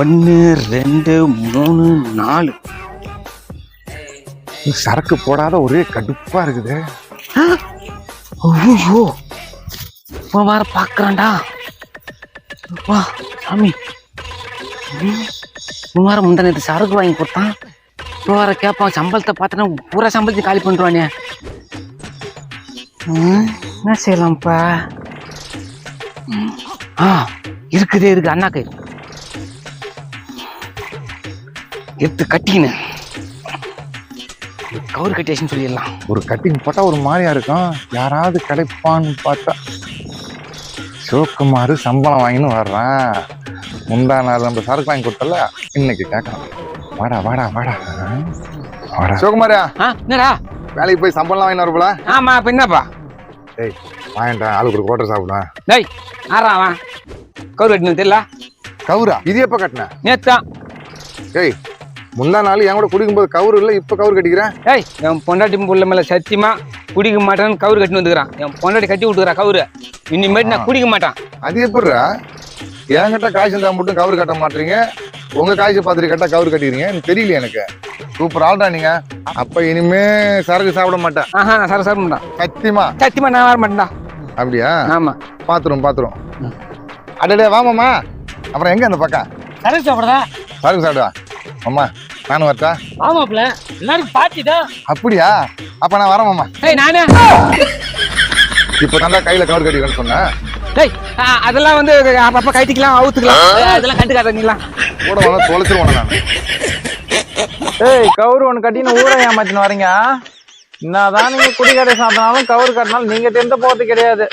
ஒன்று ரெண்டு மூணு நாலு. சரக்கு போடாத ஒரே கடுப்பா இருக்குது. ஐயோ இப்போ வேற பார்க்குறான்டா வா சாமி. ம், இவன் வேற முந்தா நேற்று சரக்கு வாங்கி கொடுத்தான். இப்போ வேற கேட்பான் சம்பளத்தை பார்த்தனா பூரா சம்பளத்தை காலி பண்ணுறானே என்ன செய்யலாம்ப்பா? ஆ இருக்குதே இருக்கு. அண்ணாக்கு. எடுத்து கட்டிக்கினேன் கவுர் கட்டியாச்சுன்னு சொல்லிடலாம். ஒரு கட்டிங் போட்டா ஒரு மாதிரியா இருக்கும். யாராவது கிடைப்பான்னு பார்த்தா சிவகுமார் சம்பளம் வாங்கின்னு வர்றான். முந்தா நாள் நம்ம சரக்கு வாங்கி கொடுத்தல இன்னைக்கு கேட்கலாம் வாடா வாடா வாடா. வாடா. சிவகுமாரா ஆ என்னடா? வேலைக்கு போய் சம்பளம் வாங்கின்னு வரப்பல ஆமா இப்ப என்னப்பா? டேய் வாங்கிட்டேன் ஆளுக்கு ஒரு கோட்டை சாப்பிடுவேன் டேய் ஆறா அவன் கவுர் கட்டினது தெரியல கவுரா? இது எப்ப கட்டின? நேத்தான் டேய் முந்தா நாள் என் கூட குடிக்கும்போது கவுரு இல்லை இப்போ கவுரு கட்டிக்கிறேன். டேய் என் பொண்டாட்டி புள்ள மேல சத்தியமா குடிக்க மாட்டேன்னு கவுர் கட்டின்னு வந்துக்கிறான். என் பொண்டாட்டி கட்டி விட்டுக்கிறா கவுரு. இனிமேட்டு நான் குடிக்க மாட்டான். அது எப்படிடா என்கிட்ட காய்ச்சி இருந்தா மட்டும் கவுரு கட்ட மாட்டீங்க. உங்க காய்ச்சி பார்த்துட்டு கட்டா கவுரு கட்டிக்கிறீங்க எனக்கு தெரியல எனக்கு. சூப்பர் ஆள்டா நீங்க. அப்ப இனிமே சரக்கு சாப்பிட மாட்டேன். ஆஹா நான் சர சாப்பிட மாட்டான். சத்தியமா? சத்தியமா நான் வர மாட்டேன்டா. அப்படியா? ஆமா. பாத்துரும் பாத்துரும் அடடே வாமாம்மா. அப்புறம் எங்க அந்த பக்கம்? சரக்கு சாப்பிடுறா சரக்கு சாப்பிடுவா? அம்மா நானும் வரட்டா? ஆமாப்ல எல்லாரும் பாத்திதான் அப்படியா? அப்ப நான் வரேன் மாமா. டேய் நானே. இப்போ தாண்டா கையில கவுரு கட்டிக்கிறேன்னு சொன்னேன் டேய் ஆ, அதெல்லாம் வந்து அப்பப்ப கைட்டிக்கலாம் அவுத்துக்கலாம். அதெல்லாம் கண்டுக்காத நீலாம். கூட வந்து தொலைச்சிருவோம் நான். ஏய் கவுரு ஒன்று கட்டின்னு ஊரை ஏமாத்தின்னு வரீங்க. என்னதான் நீங்க குடிக்கடை சாப்பிட்டாலும் கவுரு கட்டினாலும் நீங்க தெரிந்த போகிறது கிடையாது.